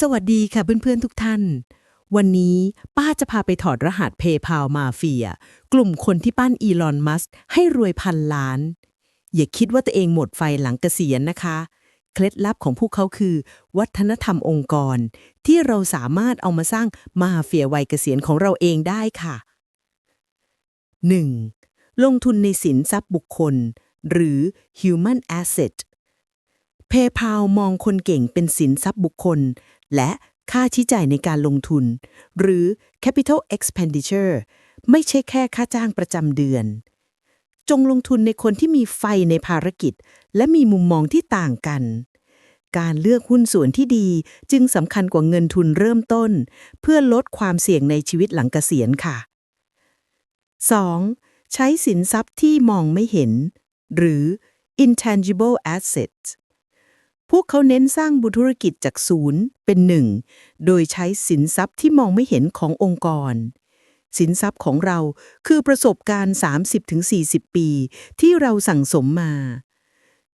สวัสดีค่ะเพื่อนๆทุกท่าน วันนี้ป้าจะพาไปถอดรหัสเพย์พามาเฟีย กลุ่มคนที่ปั้นอีลอนมัสให้รวยพันล้าน อย่าคิดว่าตัวเองหมดไฟหลังเกษียณนะคะ เคล็ดลับของพวกเขาคือ วัฒนธรรมองค์กร ที่เราสามารถเอามาสร้างมาเฟียวัยเกษียณของเราเองได้ค่ะ 1. ลงทุนในสินทรัพย์บุคคล หรือ human asset PayPal มองคนเก่งเป็นสินทรัพย์บุคคล และค่าใช้จ่ายในการลงทุน หรือ capital expenditure ไม่ใช่แค่ค่าจ้างประจำเดือน จงลงทุนในคนที่มีไฟในภารกิจ และมีมุมมองที่ต่างกัน การเลือกหุ้นส่วนที่ดีจึงสำคัญกว่าเงินทุนเริ่มต้น เพื่อลดความเสี่ยงในชีวิตหลังเกษียณค่ะ 2. ใช้สินทรัพย์ที่มองไม่เห็น หรือ intangible assets พวกเขาเน้นสร้างบุธุรกิจจากศูนย์เป็นหนึ่ง โดยใช้สินทรัพย์ที่มองไม่เห็นขององค์กร สินทรัพย์ของเราคือประสบการณ์ 30-40 ปี ที่เราสั่งสมมา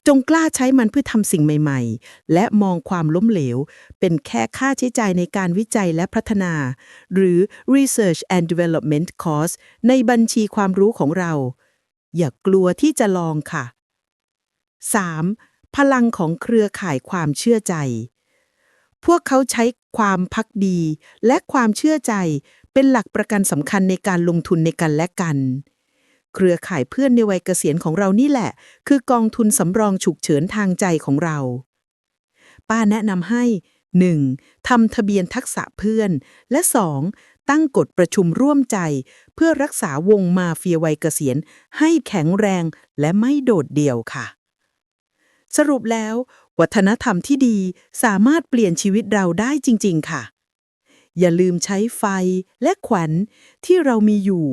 จงกล้าใช้มันเพื่อทำสิ่งใหม่ๆ และมองความล้มเหลว เป็นแค่ค่าใช้จ่ายในการวิจัยและพัฒนา หรือ research and development cost ในบัญชีความรู้ของเรา อย่ากลัวที่จะลองค่ะ 3. พลังของเครือข่ายความเชื่อใจ พวกเขาใช้ความพักดี และความเชื่อใจเป็นหลักประกันสำคัญในการลงทุนในกันและกัน เครือข่ายเพื่อนในวัยเกษียณของเรานี่แหละ คือกองทุนสำรองฉุกเฉินทางใจของเรา ป้าแนะนำให้ 1. ทำทะเบียนทักษะเพื่อน และ 2. ตั้งกฎประชุมร่วมใจ เพื่อรักษาวงมาเฟียวัยเกษียณให้แข็งแรงและไม่โดดเดี่ยวค่ะ สรุปแล้ว วัฒนธรรมที่ดีสามารถเปลี่ยนชีวิตเราได้จริง ๆ ค่ะ อย่าลืมใช้ไฟและขวัญที่เรามีอยู่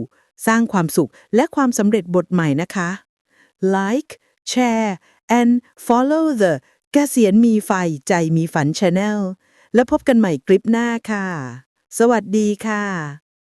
สร้างความสุขและความสำเร็จบทใหม่นะคะ Like Share and Follow the เกษียณมีไฟใจมีฝัน Channel แล้วพบกันใหม่คลิปหน้าค่ะ สวัสดีค่ะ